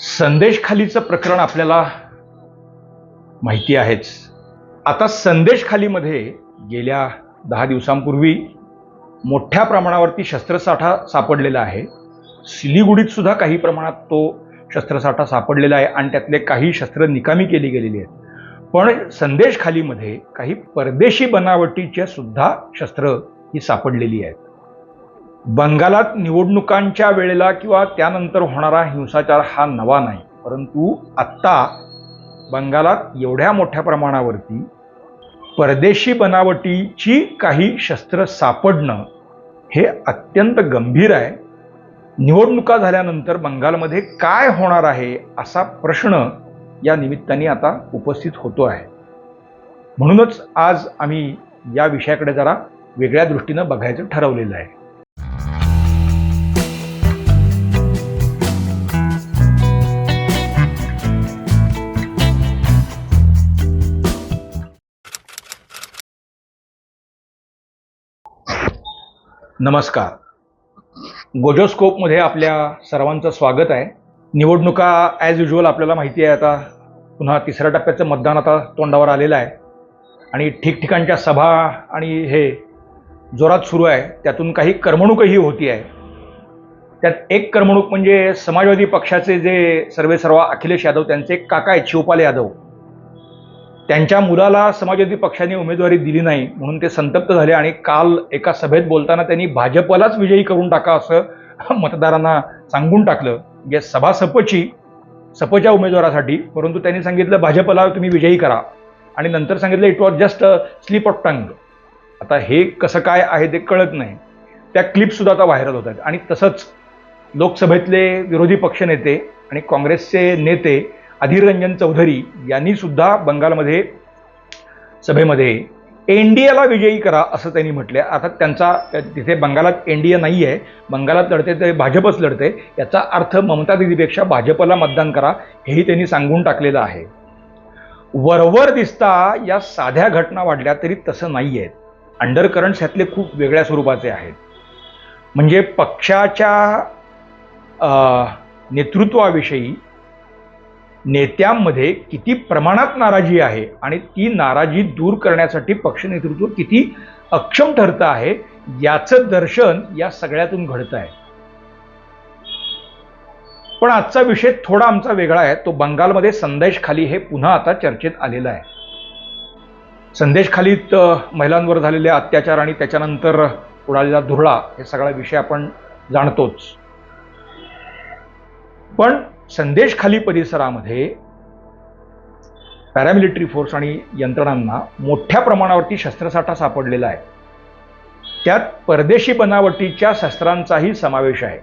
संदेशखालीचं प्रकरण आपल्याला माहिती आहेच. आता संदेशखालीमध्ये गेल्या दहा दिवसांपूर्वी मोठ्या प्रमाणावरती शस्त्रसाठा सापडलेला आहे. सिलिगुडीत सुद्धा काही प्रमाणात तो शस्त्रसाठा सापडलेला आहे आणि त्यातले काही शस्त्र निकामी केली गेलेली आहेत. पण संदेशखालीमध्ये काही परदेशी बनावटीच्या सुद्धा शस्त्र ही सापडलेली आहेत. बंगालात निवडणुकांच्या वेळेला किंवा त्यानंतर होणारा हिंसाचार हा नवा नाही. परंतु आत्ता बंगालात एवढ्या मोठ्या प्रमाणावरती परदेशी बनावटीची काही शस्त्र सापडणं हे अत्यंत गंभीर आहे. निवडणुका झाल्यानंतर बंगालमध्ये काय होणार आहे असा प्रश्न या निमित्ताने आता उपस्थित होतो आहे. म्हणूनच आज आम्ही या विषयाकडे जरा वेगळ्या दृष्टीनं बघायचं ठरवलेलं आहे. नमस्कार. गोजोस्कोपमध्ये आपल्या सर्वांचं स्वागत आहे. निवडणुका ॲज युज्युअल आपल्याला माहिती आहे आता. पुन्हा तिसऱ्या टप्प्याचं मतदान आता तोंडावर आलेलं आहे. आणि ठिकठिकाणच्या सभा आणि हे जोरात सुरू आहे. त्यातून काही करमणूकही होती आहे. त्यात एक करमणूक म्हणजे समाजवादी पक्षाचे जे सर्वेसर्वा अखिलेश यादव त्यांचे एक काका आहेत शिवपाल यादव. त्यांच्या मुलाला समाजवादी पक्षाने उमेदवारी दिली नाही म्हणून ते संतप्त झाले आणि काल एका सभेत बोलताना त्यांनी भाजपलाच विजयी करून टाका असं मतदारांना सांगून टाकलं. म्हणजे सभा सपची सपच्या उमेदवारासाठी. परंतु त्यांनी सांगितलं भाजपला तुम्ही विजयी करा. आणि नंतर सांगितलं it was just slip of tongue आता हे कसं काय आहे ते कळत नाही. त्या क्लिपसुद्धा आता व्हायरल होत आहेत. आणि तसंच लोकसभेतले विरोधी पक्षनेते आणि काँग्रेसचे नेते अधीर रंजन चौधरी यांनी सुद्धा बंगालमध्ये सभेमध्ये एन डी एला विजयी करा असं त्यांनी म्हटलं अर्थात त्यांचा तिथे बंगालात एन डी ए नाही आहे बंगालात लढते ते भाजपच लढते याचा अर्थ ममता दिदीपेक्षा भाजपला मतदान करा हेही त्यांनी सांगून टाकलेलं आहे. वरवर दिसता या साध्या घटना वाढल्या तरी तसं नाही आहेत अंडर करंट्स ह्यातले खूप वेगळ्या स्वरूपाचे आहेत. म्हणजे पक्षाच्या नेतृत्वाविषयी नेत्यांमध्ये किती प्रमाणात नाराजी आहे आणि ती नाराजी दूर करण्यासाठी पक्ष नेतृत्व किती अक्षम ठरतं आहे याचं दर्शन या सगळ्यातून घडतं आहे. पण आजचा विषय थोडा आमचा वेगळा आहे. तो बंगालमध्ये संदेशखाली हे पुन्हा आता चर्चेत आलेलं आहे. संदेशखालीत अ, महिलांवर झालेले अत्याचार आणि त्याच्यानंतर उडालेला धुरळा हे सगळा विषय आपण जाणतोच. पण संदेशखाली परिसरामध्ये पॅरामिलिटरी फोर्स आणि यंत्रणांना मोठ्या प्रमाणावरती शस्त्रसाठा सापडलेला आहे. त्यात परदेशी बनावटीच्या शस्त्रांचाही समावेश आहे.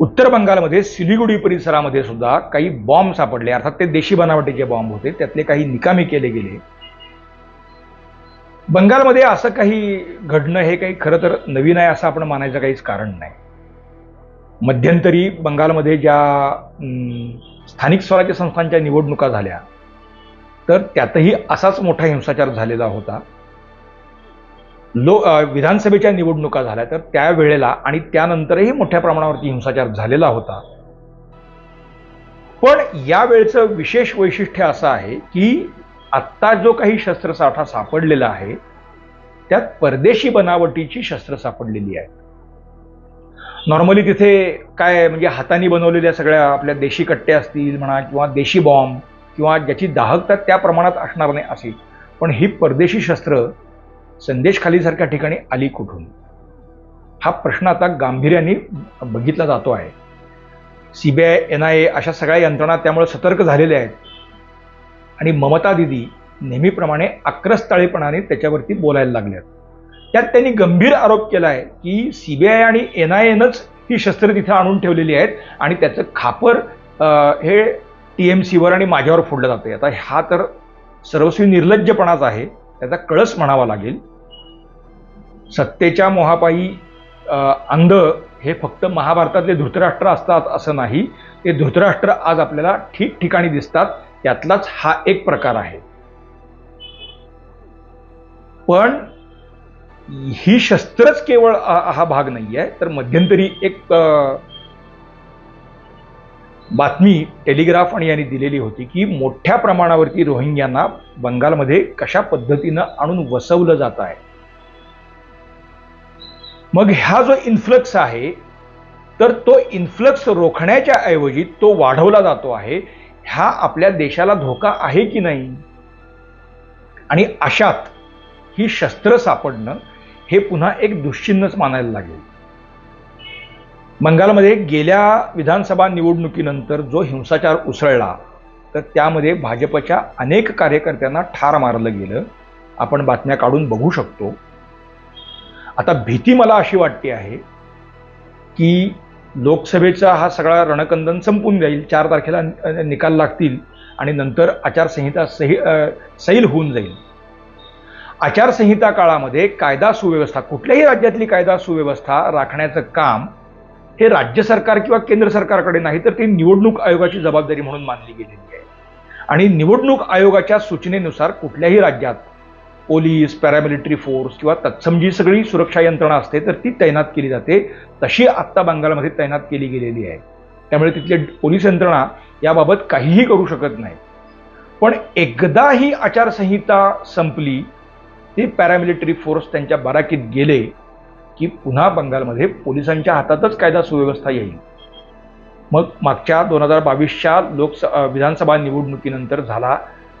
उत्तर बंगालमध्ये सिलिगुडी परिसरामध्ये सुद्धा काही बॉम्ब सापडले. अर्थात ते देशी बनावटीचे बॉम्ब होते त्यातले काही निकामी केले गेले. बंगालमध्ये असं काही घडणं हे काही खरं तर नवीन आहे असं आपण मानायचं काहीच कारण नाही. मध्यंतरी बंगालमध्ये ज्या स्थानिक स्वराज्य संस्थांच्या निवडणुका झाल्या तर त्यातही असाच मोठा हिंसाचार झालेला होता. लो विधानसभेच्या निवडणुका झाल्या तर त्यावेळेला आणि त्यानंतरही मोठ्या प्रमाणावरती हिंसाचार झालेला होता. पण यावेळचं विशेष वैशिष्ट्य असं आहे की आत्ता जो काही शस्त्रसाठा सापडलेला आहे त्यात परदेशी बनावटीची शस्त्र सापडलेली आहे. नॉर्मली तिथे काय म्हणजे हाताने बनवलेल्या सगळ्या आपल्या देशी कट्टे असतील म्हणा किंवा देशी बॉम्ब किंवा ज्याची दाहकता त्या प्रमाणात असणार नाही अशी पण ही परदेशी शस्त्र संदेशखालीसारख्या ठिकाणी आली कुठून? हा प्रश्न आता गांभीर्याने बघितला जातो आहे. सीबीआय एन आय ए अशा सगळ्या यंत्रणा त्यामुळे सतर्क झालेल्या आहेत. आणि ममता दिदी नेहमीप्रमाणे आक्रस्ताळेपणाने त्याच्यावरती बोलायला लागल्यात. त्यात त्यांनी गंभीर आरोप केला आहे की सीबीआय आणि एन आय एनच ही शस्त्र तिथे आणून ठेवलेली आहेत आणि त्याचं खापर हे टी एम सीवर आणि माझ्यावर फोडलं जातं आता हा तर सर्वस्वी निर्लज्जपणाच आहे. त्याचा कळस म्हणावा लागेल. सत्तेच्या मोहापायी अंध हे फक्त महाभारतातले धृतराष्ट्र असतात असं नाही. ते धृतराष्ट्र आज आपल्याला ठिकठिकाणी दिसतात. त्यातलाच हा एक प्रकार आहे. पण ही शस्त्रच केवळ हा भाग नाही आहे तर मध्यंतरी एक बातमी टेलिग्राफ आणि यांनी दिलेली होती की मोठ्या प्रमाणावरती रोहिंग्यांना बंगालमध्ये कशा पद्धतीनं आणून वसवलं जात आहे. मग ह्या जो इन्फ्लक्स आहे तर तो इन्फ्लक्स रोखण्याच्या ऐवजी तो वाढवला जातो आहे. ह्या आपल्या देशाला धोका आहे की नाही? आणि अशात ही शस्त्र सापडणं हे पुन्हा एक दुश्चिन्हच मानायला लागेल. बंगालमध्ये गेल्या विधानसभा निवडणुकीनंतर जो हिंसाचार उसळला तर त्यामध्ये भाजपच्या अनेक कार्यकर्त्यांना ठार मारलं गेलं. आपण बातम्या काढून बघू शकतो. आता भीती मला अशी वाटते आहे की लोकसभेचा हा सगळा रणकंदन संपून जाईल चार तारखेला निकाल लागतील आणि नंतर आचारसंहिता सही सैल होऊन जाईल. आचारसंहिता काळामध्ये कायदा सुव्यवस्था कुठल्याही राज्यातली कायदा सुव्यवस्था राखण्याचं काम हे राज्य सरकार किंवा केंद्र सरकारकडे नाही तर ती निवडणूक आयोगाची जबाबदारी म्हणून मानली गेलेली आहे. आणि निवडणूक आयोगाच्या सूचनेनुसार कुठल्याही राज्यात पोलीस पॅरामिलिटरी फोर्स किंवा तत्सम जी सगळी सुरक्षा यंत्रणा असते तर ती तैनात केली जाते. तशी आत्ता बंगालमध्ये तैनात केली गेलेली आहे. त्यामुळे तिथले पोलीस यंत्रणा याबाबत काहीही करू शकत नाही. पण एकदा ही आचारसंहिता संपली ते पॅरामिलिटरी फोर्स त्यांच्या बाराकीत गेले की पुन्हा बंगालमध्ये पोलिसांच्या हातातच कायदा सुव्यवस्था येईल. मग मागच्या दोन हजार बावीसच्या लोकस विधानसभा निवडणुकीनंतर झाला.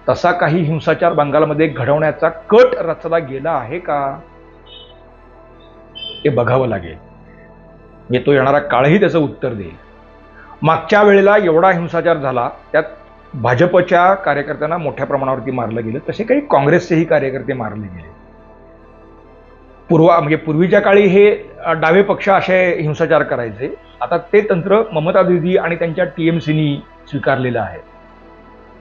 तसा काही हिंसाचार बंगालमध्ये घडवण्याचा कट रचला गेला आहे का? ते बघावं लागेल. येतो तो येणारा काळही त्याचं उत्तर देईल. मागच्या वेळेला एवढा हिंसाचार झाला त्यात भाजपच्या कार्यकर्त्यांना मोठ्या प्रमाणावरती मारलं गेलं तसे काही काँग्रेसचेही कार्यकर्ते मारले गेले. पूर्वा म्हणजे पूर्वीच्या काळी हे डावे पक्ष असे हिंसाचार करायचे. आता ते तंत्र ममता दिदी आणि त्यांच्या टीएमसीनी स्वीकारलेलं आहे.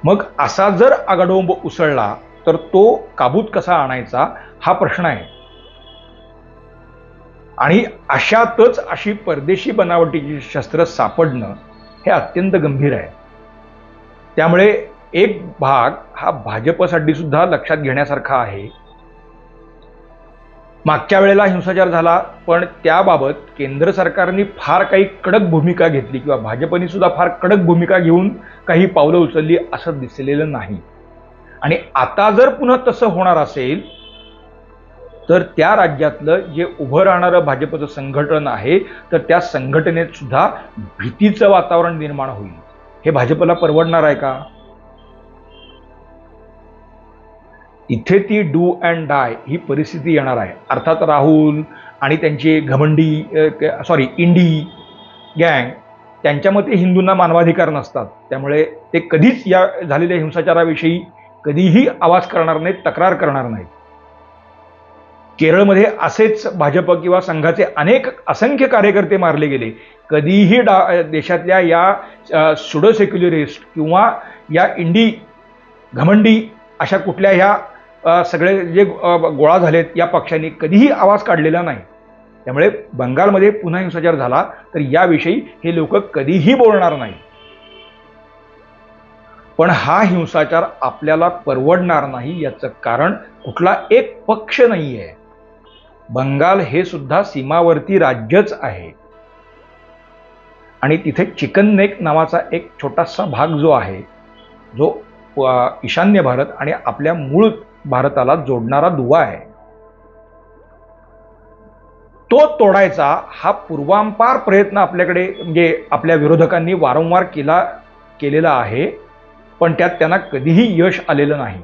मग असा जर आगडोंब उसळला तर तो काबूत कसा आणायचा? हा प्रश्न आहे. आणि अशातच अशी परदेशी बनावटीची शस्त्र सापडणं हे अत्यंत गंभीर आहे. त्यामुळे एक भाग हा भाजपसाठी सुद्धा लक्षात घेण्यासारखा आहे. मागच्या वेळेला हिंसाचार झाला पण त्याबाबत केंद्र सरकारने फार काही कडक भूमिका घेतली किंवा भाजपने सुद्धा फार कडक भूमिका घेऊन काही पावलं उचलली असं दिसलेलं नाही. आणि आता जर पुन्हा तसं होणार असेल तर त्या राज्यातलं जे उभं राहणारं भाजपचं संघटन आहे तर त्या संघटनेत सुद्धा भीतीचं वातावरण निर्माण होईल. हे भाजपला परवडणार आहे का? इथे ती डू अँड डाय ही परिस्थिती येणार आहे. अर्थात राहुल आणि त्यांची घमंडी सॉरी इंडी गँग त्यांच्या मते हिंदूंना मानवाधिकार नसतात. त्यामुळे ते कधीच या झालेल्या हिंसाचाराविषयी कधीही आवाज करणार नाहीत तक्रार करणार नाहीत. केरळमध्ये असेच भाजप किंवा संघाचे अनेक असंख्य कार्यकर्ते मारले गेले. कधीही डा देशातल्या या सुडो सेक्युलरिस्ट किंवा या इंडी घमंडी अशा कुठल्या ह्या सगळे जे गोळा झालेत या पक्षांनी कधीही आवाज काढलेला नाही. त्यामुळे बंगालमध्ये पुन्हा हिंसाचार झाला तर याविषयी हे लोक कधीही बोलणार नाही. पण हा हिंसाचार आपल्याला परवडणार नाही याचं कारण कुठला एक पक्ष नाही आहे बंगाल हे सुद्धा सीमावर्ती राज्यच आहे. आणि तिथे चिकन नेक नावाचा एक छोटासा भाग जो आहे जो ईशान्य भारत आणि आपल्या मूळ भारताला जोडणारा दुवा आहे. तो तोडायचा हा पूर्वांपार प्रयत्न आपल्याकडे म्हणजे आपल्या विरोधकांनी वारंवार केला केलेला आहे पण त्यात त्यांना कधीही यश आलेलं नाही.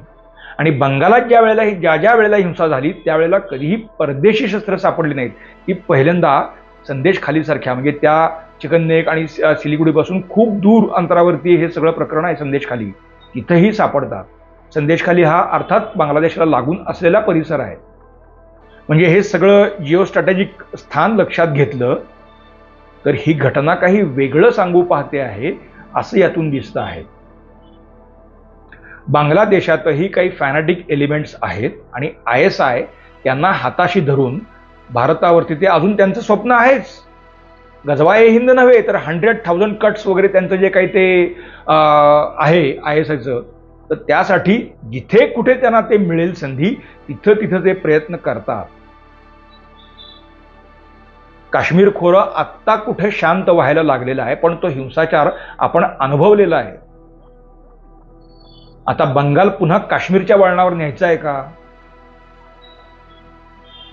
आणि बंगालात ज्या वेळेला ही- ज्या ज्या वेळेला हिंसा झाली त्यावेळेला कधीही परदेशी शस्त्र सापडली नाहीत. ही पहिल्यांदा संदेश खालीसारख्या म्हणजे त्या चिकननेक आणि सिलिगुडीपासून खूप दूर अंतरावरती हे सगळं प्रकरण आहे संदेश खाली. तिथंही सापडतात. संदेशखाली हा अर्थात बांगलादेशला लागून असलेला परिसर आहे. म्हणजे हे सगळं जिओस्ट्रॅटेजिक स्थान लक्षात घेतलं तर ही घटना काही वेगळं सांगू पाहते आहे असं यातून दिसतं आहे. बांगलादेशातही काही फॅनाटिक एलिमेंट्स आहेत आणि आय एस आय यांना हाताशी धरून भारतावरती ते अजून त्यांचं स्वप्न आहेच. गजवाए हिंद नव्हे तर हंड्रेड थाउजंड कट्स वगैरे त्यांचं जे काही ते आहे आय एस आयचं तर त्यासाठी जिथे कुठे त्यांना ते मिळेल संधी तिथं तिथं ते प्रयत्न करतात. काश्मीर खोरं आत्ता कुठे शांत व्हायला लागलेलं आहे पण तो हिंसाचार आपण अनुभवलेला आहे. आता बंगाल पुन्हा काश्मीरच्या वळणावर न्यायचं आहे का?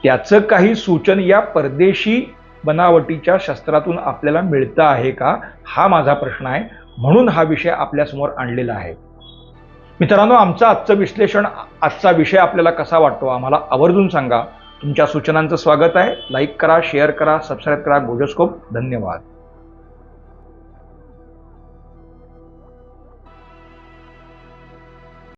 त्याचं काही सूचन या परदेशी बनावटीच्या शस्त्रातून आपल्याला मिळतं आहे का? हा माझा प्रश्न आहे. म्हणून हा विषय आपल्यासमोर आणलेला आहे. मित्रांनो आमचं आजचं विश्लेषण आजचा विषय आपल्याला कसा वाटतो आम्हाला आवर्जून सांगा. तुमच्या सूचनांचं स्वागत आहे. लाईक करा शेअर करा सबस्क्राईब करा. गोजोस्कोप. धन्यवाद.